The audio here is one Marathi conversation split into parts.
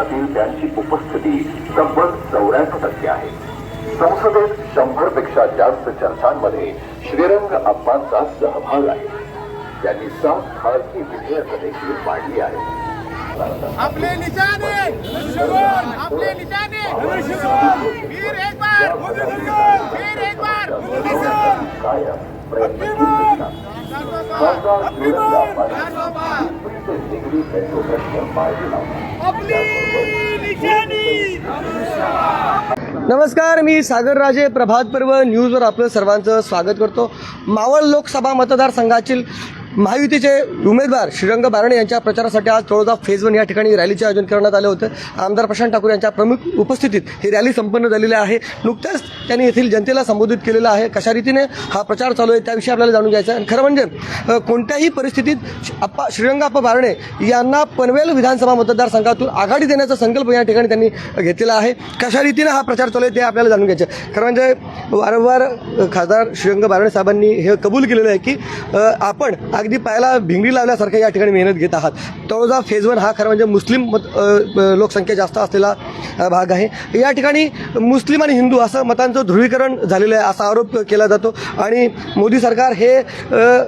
सभागृहातील त्यांची उपस्थिती तब्बल चौऱ्याण्णव टक्के आहे. संसदेत शंभरपेक्षा जास्त चर्चांमध्ये श्रीरंग अप्पांचा सहभाग आहे. त्यांनी सात खासगी विधेयकं देखील मांडली आहेत. अपने निशाने अपने निशाने फिर एक बार! फिर एक बार! कायम प्रयत्नशील नमस्कार मी सागर राजे प्रभात पर्व न्यूजवर आपलं सर्वांचं स्वागत करतो. मावळ लोकसभा मतदारसंघातील महायुतीचे उमेदवार श्रीरंग बारणे यांच्या प्रचारासाठी आज तळोदा फेज वन या ठिकाणी रॅलीचे आयोजन करण्यात आले होते. आमदार प्रशांत ठाकूर यांच्या प्रमुख उपस्थितीत ही रॅली संपन्न झालेली आहे. नुकत्याच त्यांनी येथील जनतेला संबोधित केलेलं आहे. कशा रीतीने हा प्रचार चालू आहे त्याविषयी आपल्याला जाणून घ्यायचं आहे. खरं म्हणजे कोणत्याही परिस्थितीत अप्पा श्रीरंगाप्पा बारणे यांना पनवेल विधानसभा मतदारसंघातून आघाडी देण्याचा संकल्प या ठिकाणी त्यांनी घेतलेला आहे. कशा रीतीने हा प्रचार चालू आहे ते आपल्याला जाणून घ्यायचं आहे. खरं म्हणजे वारंवार खासदार श्रीरंग बारणे साहेबांनी हे कबूल केलेलं आहे की आपण अगदी पायाला भिंगडी लावल्यासारखं या ठिकाणी मेहनत घेत आहात. तळोजा फेज वन हा खरं म्हणजे मुस्लिम मत लोकसंख्या जास्त असलेला भाग आहे. या ठिकाणी मुस्लिम आणि हिंदू असं मतांचं ध्रुवीकरण झालेलं आहे असा आरोप केला जातो. आणि मोदी सरकार हे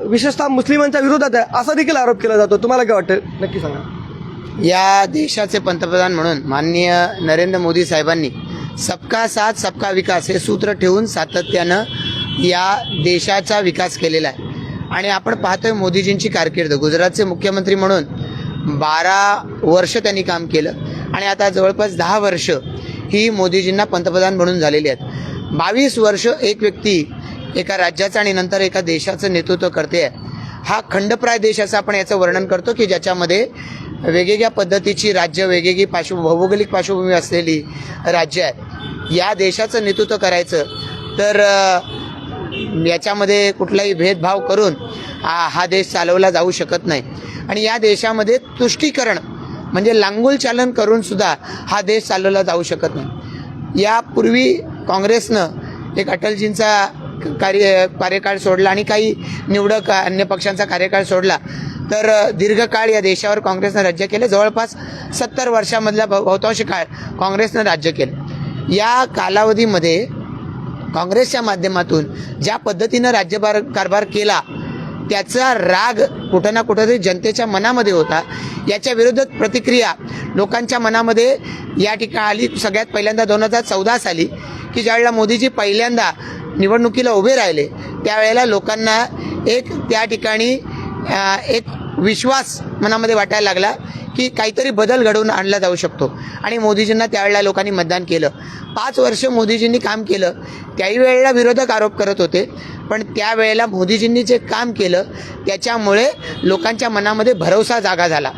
विशेषतः मुस्लिमांच्या विरोधात आहे असा देखील आरोप केला जातो. तुम्हाला काय वाटतं? नक्की सांगा. या देशाचे पंतप्रधान म्हणून माननीय नरेंद्र मोदी साहेबांनी सबका साथ सबका विकास हे सूत्र ठेवून सातत्यानं या देशाचा विकास केलेला आहे. आणि आपण पाहतोय मोदीजींची कारकीर्द. गुजरातचे मुख्यमंत्री म्हणून बारा वर्ष त्यांनी काम केलं. आणि आता जवळपास दहा वर्ष ही मोदीजींना पंतप्रधान म्हणून झालेली आहेत. बावीस वर्ष एक व्यक्ती एका राज्याचं आणि नंतर एका देशाचं नेतृत्व करते आहे. हा खंडप्राय देश असं आपण याचं वर्णन करतो की ज्याच्यामध्ये वेगवेगळ्या पद्धतीची राज्य वेगवेगळी पार्श्व भौगोलिक पार्श्वभूमी असलेली राज्य आहे या देशाचं नेतृत्व करायचं तर याच्यामध्ये कुठलाही भेदभाव करून हा हा देश चालवला जाऊ शकत नाही. आणि या देशामध्ये तुष्टीकरण म्हणजे लांगुल चालन करून सुद्धा हा देश चालवला जाऊ शकत नाही. यापूर्वी काँग्रेसनं एक अटलजींचा कार्य कार्यकाळ सोडला आणि काही निवडक अन्य पक्षांचा कार्यकाळ सोडला. तर दीर्घकाळ या देशावर काँग्रेसनं राज्य केलं. जवळपास सत्तर वर्षामधला बहुतांश काळ काँग्रेसनं राज्य केलं. या कालावधीमध्ये काँग्रेसच्या माध्यमातून ज्या पद्धतीनं राज्यभार कारभार केला त्याचा राग कुठं ना कुठं तरी जनतेच्या मनामध्ये होता. याच्या विरोधात प्रतिक्रिया लोकांच्या मनामध्ये या ठिकाणी आली. सगळ्यात पहिल्यांदा दोन हजार चौदा साली की ज्यावेळेला मोदीजी पहिल्यांदा निवडणुकीला उभे राहिले त्यावेळेला लोकांना एक त्या ठिकाणी एक विश्वास मनामध्ये वाटायला लागला की काहीतरी बदल घडवून आणला जाऊ शकतो. आणि मोदीजींना त्यावेळेला लोकांनी मतदान केलं. पाच वर्ष मोदीजींनी काम केलं. त्याही वेळेला विरोधक आरोप करत होते. पण त्यावेळेला मोदीजींनी जे काम केलं त्याच्यामुळे लोकांच्या मनामध्ये भरवसा जागा झाला.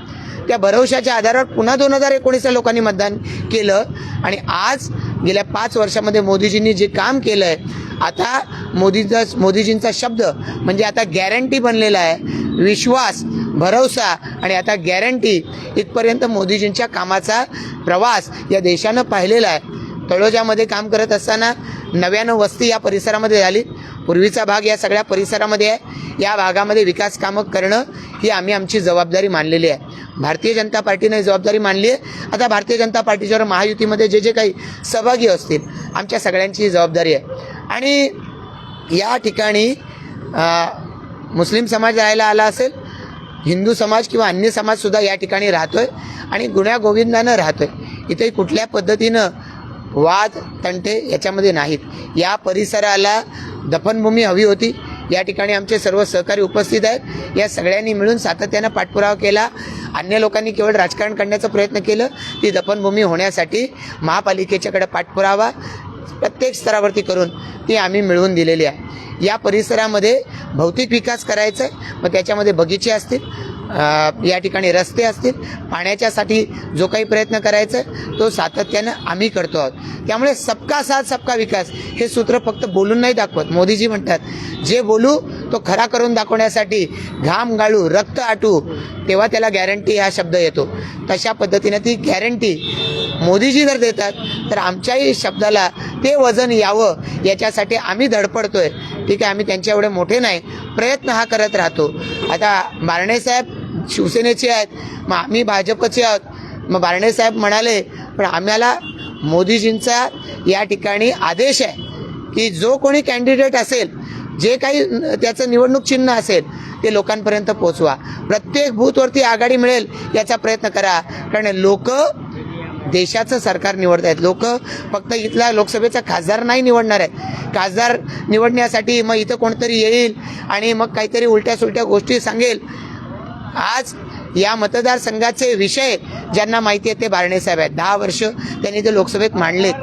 त्या भरवशाच्या आधारावर पुन्हा दोन हजार एकोणीसला लोकांनी मतदान केलं. आणि आज गेल्या पाच वर्षामध्ये मोदीजींनी जे काम केलं आहे आता मोदीचा मोदीजींचा शब्द म्हणजे आता गॅरंटी बनलेला आहे. विश्वास भरोसा आणि आता गॅरंटी इथपर्यंत मोदीजींच्या कामाचा प्रवास या देशानं पाहिलेला आहे. तळोजामध्ये काम करत असताना नव्यानं वस्ती या परिसरामध्ये झाली. पूर्वीचा भाग या सगळ्या परिसरामध्ये आहे. या भागामध्ये विकास कामं करणं ही आम्ही आमची जबाबदारी मानलेली आहे. भारतीय जनता पार्टीने जबाबदारी मानली आहे. आता भारतीय जनता पार्टीच्यावर महायुतीमध्ये जे जे काही सहभागी असतील आमच्या सगळ्यांची जबाबदारी आहे. आणि या ठिकाणी मुस्लिम समाज राहायला आला असेल हिंदू समाज किंवा अन्य समाजसुद्धा या ठिकाणी राहतो आहे आणि गुण्यागोविंदानं राहतो आहे इथे कुठल्या पद्धतीनं वाद तंटे याच्यामध्ये नाहीत. या परिसराला दफनभूमी हवी होती. या ठिकाणी आमचे सर्व सहकारी उपस्थित आहेत. या सगळ्यांनी मिळून सातत्यानं पाठपुरावा केला. अन्य लोकांनी केवळ राजकारण करण्याचा प्रयत्न केलं. ती दफनभूमी होण्यासाठी महापालिकेच्याकडे पाठपुरावा प्रत्येक स्तरावरती करून ती आम्ही मिळवून दिलेली आहे. या परिसरामध्ये भौतिक विकास करायचा आहे. मग त्याच्यामध्ये बगीचे असतील. या ठिकाणी रस्ते असतील पाण्याच्यासाठी जो काही प्रयत्न करायचा आहे तो सातत्यानं आम्ही करतो आहोत. त्यामुळे सबका साथ सबका विकास हे सूत्र फक्त बोलून नाही दाखवत. मोदीजी म्हणतात जे बोलू तो खरा करून दाखवण्यासाठी घाम गाळू रक्त आटू तेव्हा त्याला गॅरंटी हा शब्द येतो. तशा पद्धतीनं ती गॅरंटी मोदीजी जर देतात तर आमच्याही शब्दाला ते वजन यावं याच्यासाठी आम्ही धडपडतोय. ठीक आहे आम्ही त्यांच्या एवढे मोठे नाही. प्रयत्न हा करत राहतो. आता बारणेसाहेब शिवसेनेचे आहेत मग आम्ही भाजपचे आहोत. मग बारणेसाहेब म्हणाले पण आम्हाला मोदीजींचा या ठिकाणी आदेश आहे की जो कोणी कॅन्डिडेट असेल जे काही त्याचं निवडणूक चिन्ह असेल ते लोकांपर्यंत पोहोचवा. प्रत्येक बूथवरती आघाडी मिळेल याचा प्रयत्न करा. कारण लोक देशाचं सरकार निवडत आहेत लोक फक्त इथला लोकसभेचा खासदार नाही निवडणार आहेत. खासदार निवडण्यासाठी मग इथं कोणतरी येईल आणि मग काहीतरी उलट्या सुलट्या गोष्टी सांगेल. आज या मतदारसंघाचे विषय ज्यांना माहिती आहे ते बारणे साहेब आहेत. दहा वर्ष त्यांनी ते लोकसभेत मांडलेत.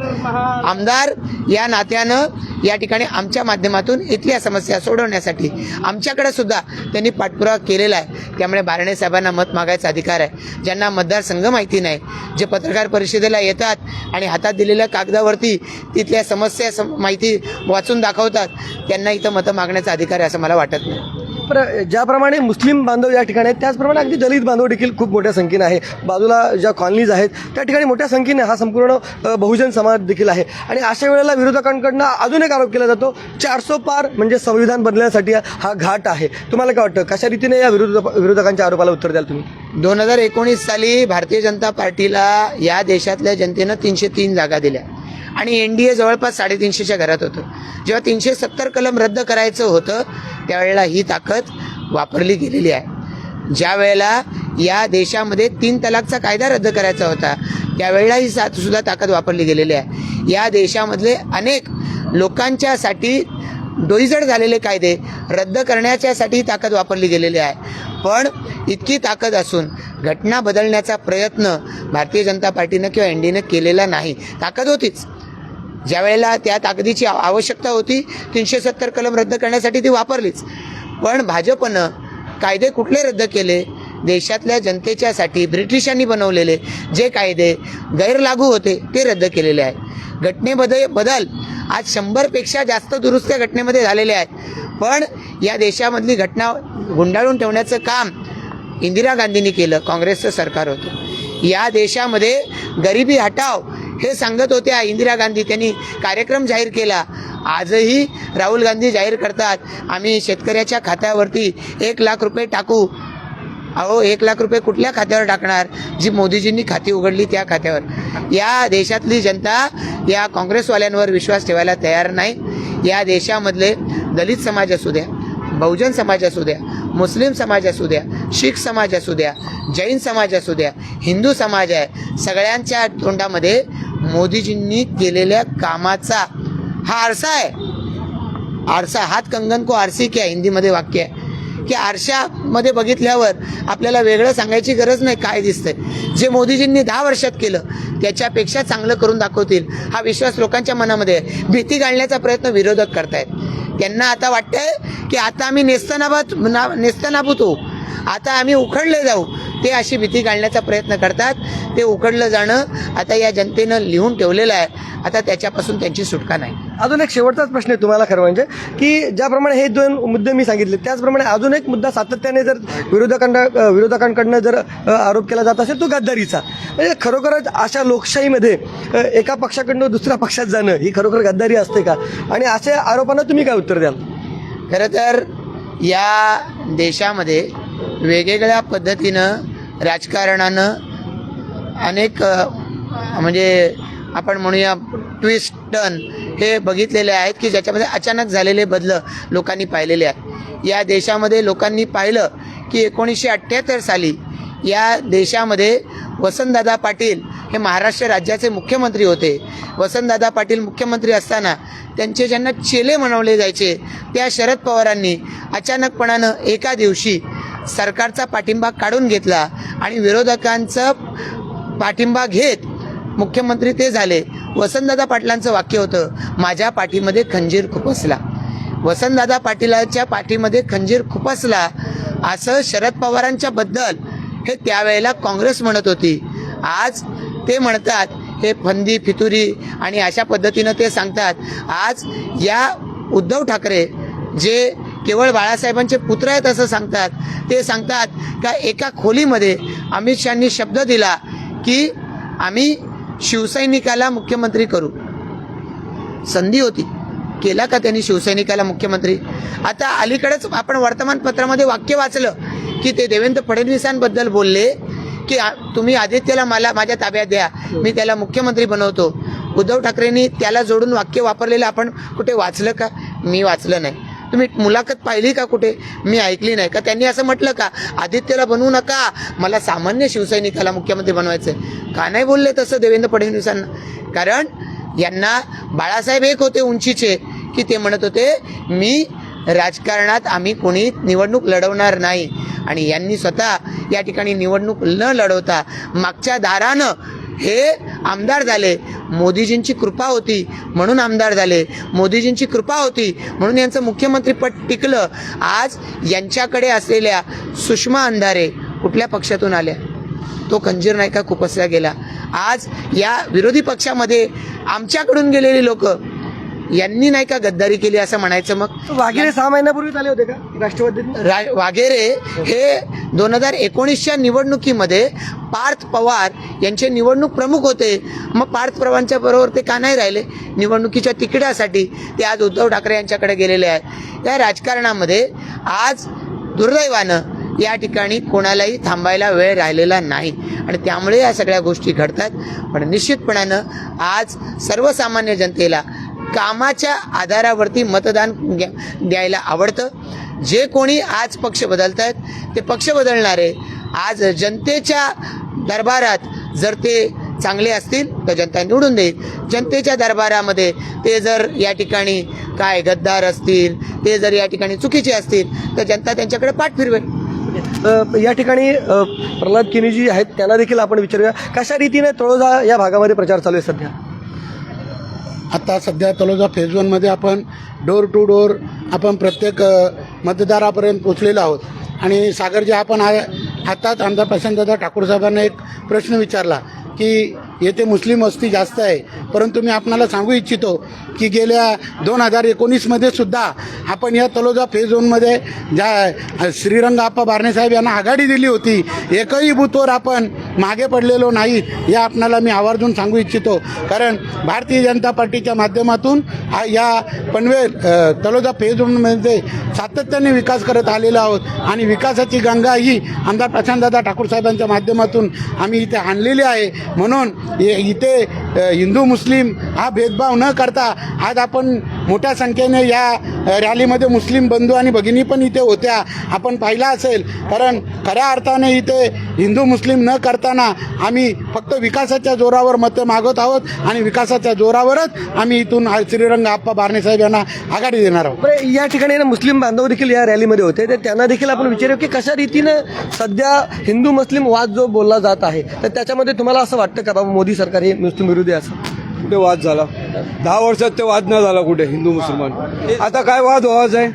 आमदार या नात्यानं या ठिकाणी आमच्या माध्यमातून इथल्या समस्या सोडवण्यासाठी आमच्याकडे सुद्धा त्यांनी पाठपुरावा केलेला आहे. त्यामुळे बारणे साहेबांना मत मागायचा अधिकार आहे. ज्यांना मतदारसंघ माहिती नाही जे पत्रकार परिषदेला येतात आणि हातात दिलेल्या कागदावरती तिथल्या समस्या सम- माहिती वाचून दाखवतात त्यांना इथं मतं मागण्याचा अधिकार आहे असं मला वाटत नाही. प्र ज्याप्रमाणे मुस्लिम बांधव या ठिकाणी आहेत त्याचप्रमाणे अगदी दलित बांधव देखील खूप मोठ्या संख्येने आहे. बाजूला ज्या कॉलनीज आहेत त्या ठिकाणी मोठ्या संख्येने हा संपूर्ण बहुजन समाज देखील आहे. आणि अशा वेळेला विरोधकांकडनं अजून एक आरोप केला जातो चारसो पार म्हणजे संविधान बदलण्यासाठी हा घाट आहे. तुम्हाला काय वाटतं? कशा रीतीने या विरोध विरोधकांच्या आरोपाला उत्तर द्याल तुम्ही? दोन हजार एकोणीस साली भारतीय जनता पार्टीला या देशातल्या जनतेनं तीनशे तीन जागा दिल्या. आणि एन डी ए जवळपास साडेतीनशेच्या घरात होतं. जेव्हा तीनशे सत्तर कलम रद्द करायचं होतं त्यावेळेला ही ताकद वापरली गेलेली आहे. ज्या वेळेला या देशामध्ये तीन तलाकचा कायदा रद्द करायचा होता त्यावेळेला ही सा सुद्धा ताकद वापरली गेलेली आहे. या देशामधले अनेक लोकांच्यासाठी डोईजड झालेले कायदे रद्द करण्याच्यासाठी ही ताकद वापरली गेलेली आहे. पण इतकी ताकद असून घटना बदलण्याचा प्रयत्न भारतीय जनता पार्टीनं किंवा एन डीनं केलेला नाही. ताकद होतीच. ज्यावेळेला त्या ताकदीची आवश्यकता होती तीनशे सत्तर कलम रद्द करण्यासाठी ती वापरलीच. पण भाजपनं कायदे कुठले रद्द केले? देशातल्या जनतेच्यासाठी ब्रिटिशांनी बनवलेले जे कायदे गैरलागू होते ते रद्द केलेले आहे घटनेमध्ये बदल आज शंभरपेक्षा जास्त दुरुस्त्या घटनेमध्ये झालेल्या आहेत. पण या देशामधली घटना गुंडाळून ठेवण्याचं काम इंदिरा गांधींनी केलं काँग्रेसचं सरकार होतं. या देशामध्ये गरिबी हटाव हे सांगत होत्या इंदिरा गांधी. त्यांनी कार्यक्रम जाहीर केला. आजही राहुल गांधी जाहीर करतात. आम्ही शेतकऱ्याच्या खात्यावरती एक लाख रुपये टाकू. अहो एक लाख रुपये कुठल्या खात्यावर टाकणार? जी मोदीजींनी खाती उघडली त्या खात्यावर. या देशातली जनता या काँग्रेसवाल्यांवर विश्वास ठेवायला तयार नाही. या देशामधले दलित समाज असू द्या बहुजन समाज असू द्या मुस्लिम समाज असू द्या शीख समाज असू द्या जैन समाज असू द्या हिंदू समाज आहे सगळ्यांच्या तोंडामध्ये मोदीजींनी केलेल्या कामाचा हा आरसा आहे. आरसा हात कंगन को आरसी क्या हिंदीमध्ये वाक्य आहे. की आरशामध्ये बघितल्यावर आपल्याला वेगळं सांगायची गरज नाही काय दिसतंय. जे मोदीजींनी दहा वर्षात केलं त्याच्यापेक्षा चांगलं करून दाखवतील हा विश्वास लोकांच्या मनामध्ये आहे. भीती घालण्याचा प्रयत्न विरोधक करतायत. त्यांना आता वाटतंय की आता आम्ही नेस्तनाभात ना- नेस्तनाभूत होऊ. आता आम्ही उखडले जाऊ. ते अशी भीती घालण्याचा प्रयत्न करतात. ते उखडलं जाणं आता या जनतेनं लिहून ठेवलेलं आहे. आता त्याच्यापासून त्यांची सुटका नाही. अजून एक शेवटचाच प्रश्न आहे तुम्हाला खरं म्हणजे की ज्याप्रमाणे हे दोन मुद्दे मी सांगितले त्याचप्रमाणे अजून एक मुद्दा सातत्याने जर विरोधकांना अ, विरोधकांकडनं जर आरोप केला जात असेल तो गद्दारीचा. म्हणजे खरोखरच अशा लोकशाहीमध्ये एका पक्षाकडनं दुसऱ्या पक्षात जाणं ही खरोखर गद्दारी असते का? आणि अशा आरोपांना तुम्ही काय उत्तर द्याल? खरं तर या देशामध्ये वेगवेगळ्या पद्धतीनं राजकारणानं अनेक म्हणजे आपण म्हणूया ट्विस्ट टर्न हे बघितलेले आहेत की ज्याच्यामध्ये अचानक झालेले बदल लोकांनी पाहिलेले आहेत. या देशामध्ये लोकांनी पाहिलं की एकोणीसशे अठ्ठ्याहत्तर साली या देशामध्ये वसंतदादा पाटील हे महाराष्ट्र राज्याचे मुख्यमंत्री होते. वसंतदादा पाटील मुख्यमंत्री असताना त्यांचे ज्यांना चेले म्हणवले जायचे त्या शरद पवारांनी अचानकपणानं एका दिवशी सरकारचा पाठिंबा काढून घेतला आणि विरोधकांचं पाठिंबा घेत मुख्यमंत्री ते झाले. वसंतदादा पाटलांचं वाक्य होतं माझ्या पाठीमध्ये खंजीर खुपसला वसंतदादा पाटीलाच्या पाठीमध्ये खंजीर खुपसला असं शरद पवारांच्या बद्दल हे त्यावेळेला काँग्रेस म्हणत होती. आज ते म्हणतात हे फंदी फितुरी आणि अशा पद्धतीनं ते सांगतात. आज या उद्धव ठाकरे जे केवळ बाळासाहेबांचे पुत्र आहेत असं सांगतात. ते सांगतात का एका खोलीमध्ये अमित शहानी शब्द दिला की आम्ही शिवसैनिकाला मुख्यमंत्री करू. संधी होती. केला का त्यांनी शिवसैनिकाला मुख्यमंत्री? आता अलीकडेच आपण वर्तमानपत्रामध्ये वाक्य वाचलं की ते देवेंद्र फडणवीसांबद्दल बोलले की तुम्ही आदित्यला मला माझ्या ताब्यात द्या. मी त्याला मुख्यमंत्री बनवतो. उद्धव ठाकरेंनी त्याला जोडून वाक्य वापरलेलं आपण कुठे वाचलं का? मी वाचलं नाही. तुम्ही मुलाखत पाहिली का कुठे? मी ऐकली नाही. का त्यांनी असं म्हटलं का? आदित्यला बनवू नका. मला सामान्य शिवसैनिकाला मुख्यमंत्री बनवायचं आहे का नाही बोलले तसं देवेंद्र फडणवीसांना? कारण यांना बाळासाहेब एक होते उंचीचे की ते म्हणत होते मी राजकारणात आम्ही कोणी निवडणूक लढवणार नाही. आणि यांनी स्वतः या ठिकाणी निवडणूक न लढवता मागच्या दारानं हे आमदार झाले. मोदीजींची कृपा होती म्हणून आमदार झाले. मोदीजींची कृपा होती म्हणून यांचं मुख्यमंत्रीपद टिकलं. आज यांच्याकडे असलेल्या सुषमा अंधारे कुठल्या पक्षातून आल्या? तो खंजीर नायका का खुपसला गेला. आज या विरोधी पक्षामध्ये आमच्याकडून गेलेली लोकं यांनी नाही का गद्दारी केली असं म्हणायचं मग? वाघेरे सहा महिन्यापूर्वी आले होते का राष्ट्रवादीत? रा वाघेरे हे दोन हजार एकोणीसच्या निवडणुकीमध्ये पार्थ पवार यांचे निवडणूक प्रमुख होते. मग पार्थ पवारांच्या बरोबर ते का नाही राहिले? निवडणुकीच्या तिकिटासाठी ते आज उद्धव ठाकरे यांच्याकडे गेलेले आहेत. या राजकारणामध्ये आज दुर्दैवानं या ठिकाणी कोणालाही थांबायला वेळ राहिलेला नाही. आणि त्यामुळे या सगळ्या गोष्टी घडतात. पण निश्चितपणानं आज सर्वसामान्य जनतेला कामाच्या आधारावरती मतदान घ्या- द्यायला आवडतं. जे कोणी आज पक्ष बदलत आहेत ते पक्ष बदलणारे आज जनतेच्या दरबारात जर ते चांगले असतील तर जनता निवडून देईल. जनतेच्या दरबारामध्ये ते जर या ठिकाणी काय गद्दार असतील ते जर या ठिकाणी चुकीचे असतील तर जनता त्यांच्याकडे पाठ फिरवेल. या ठिकाणी प्रल्हाद किनीजी आहेत त्यांना देखील आपण विचारूया कशा रीतीने तळोजा या भागामध्ये प्रचार चालू आहे सध्या? आता सध्या तलोजा फेज वनमध्ये आपण डोर टू डोर आपण प्रत्येक मतदारापर्यंत पोचलेलो आहोत. आणि सागरजी आपण आ आताच आमदार प्रशांतदादा ठाकूर साहेबांना एक प्रश्न विचारला की येथे मुस्लिम वस्ती जास्त आहे परंतु मी आपणाला सांगू इच्छितो की गेल्या दोन हजार एकोणीसमध्ये सुद्धा आपण या तलोजा फेज झोनमध्ये ज्या श्रीरंग आप्पा बारणेसाहेब यांना आघाडी दिली होती एकही बूथवर आपण मागे पडलेलो नाही हे आपणाला मी आवर्जून सांगू इच्छितो. कारण भारतीय जनता पार्टीच्या माध्यमातून हा या पनवेल तलोजा फेज झोनमध्ये सातत्याने विकास करत आलेलो आहोत. आणि विकासाची गंगा ही आमदार प्रशांतदादा ठाकूर साहेबांच्या माध्यमातून आम्ही इथे आणलेली आहे. म्हणून इथे हिंदू मुस्लिम हा भेदभाव न करता आज आपण मोठ्या संख्येने या रॅलीमध्ये मुस्लिम बंधू आणि भगिनी पण इथे होत्या. आपण पाहिला असेल कारण खऱ्या अर्थाने इथे हिंदू मुस्लिम न करताना आम्ही फक्त विकासाच्या जोरावर मतं मागत आहोत आणि विकासाच्या जोरावरच आम्ही इथून श्रीरंग आप्पा बारणे साहेब यांना आघाडी देणार आहोत. या ठिकाणी ना मुस्लिम बांधव देखील या रॅलीमध्ये होते. तर त्यांना देखील आपण विचारू की कशा रीतीनं सध्या हिंदू मुस्लिम वाद जो बोलला जात आहे तर त्याच्यामध्ये तुम्हाला असं वाटतं का? बाबा मोदी सरकार हे मुस्लिम विरोधी असं? कुठे वाद झाला? दहा वर्षात ते वाद न झाला कुठे हिंदू मुसलमान. आता काय वाद व्हावाच आहे?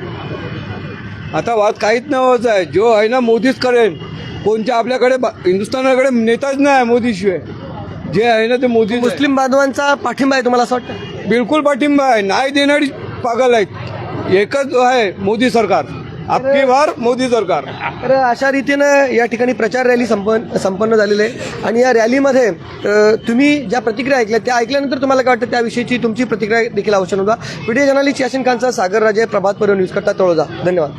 आता वाद काहीच नाही व्हायचं आहे. जो आहे ना मोदीच करेन कोणत्या आपल्याकडे हिंदुस्थानाकडे नेताच नाही मोदीशिवाय. जे आहे ना ते मोदी मुस्लिम बांधवांचा पाठिंबा आहे तुम्हाला असं वाटतं? बिलकुल पाठिंबा आहे. नाही देणारी पागल आहेत. एकच आहे मोदी सरकार. आपकी बार मोदी सरकार. तर अशा रीतीनं या ठिकाणी प्रचार रॅली संपन्न संपन्न झालेली आहे. आणि या रॅलीमध्ये तुम्ही ज्या प्रतिक्रिया ऐकल्या त्या ऐकल्यानंतर तुम्हाला काय वाटतं? त्याविषयीची तुमची प्रतिक्रिया देखील अवश्य नोंदवा. व्हिडिओ जर्नलिस्ट यासिन खानचा सागर राजे प्रभात पर्व न्यूज करता तळोजा. धन्यवाद.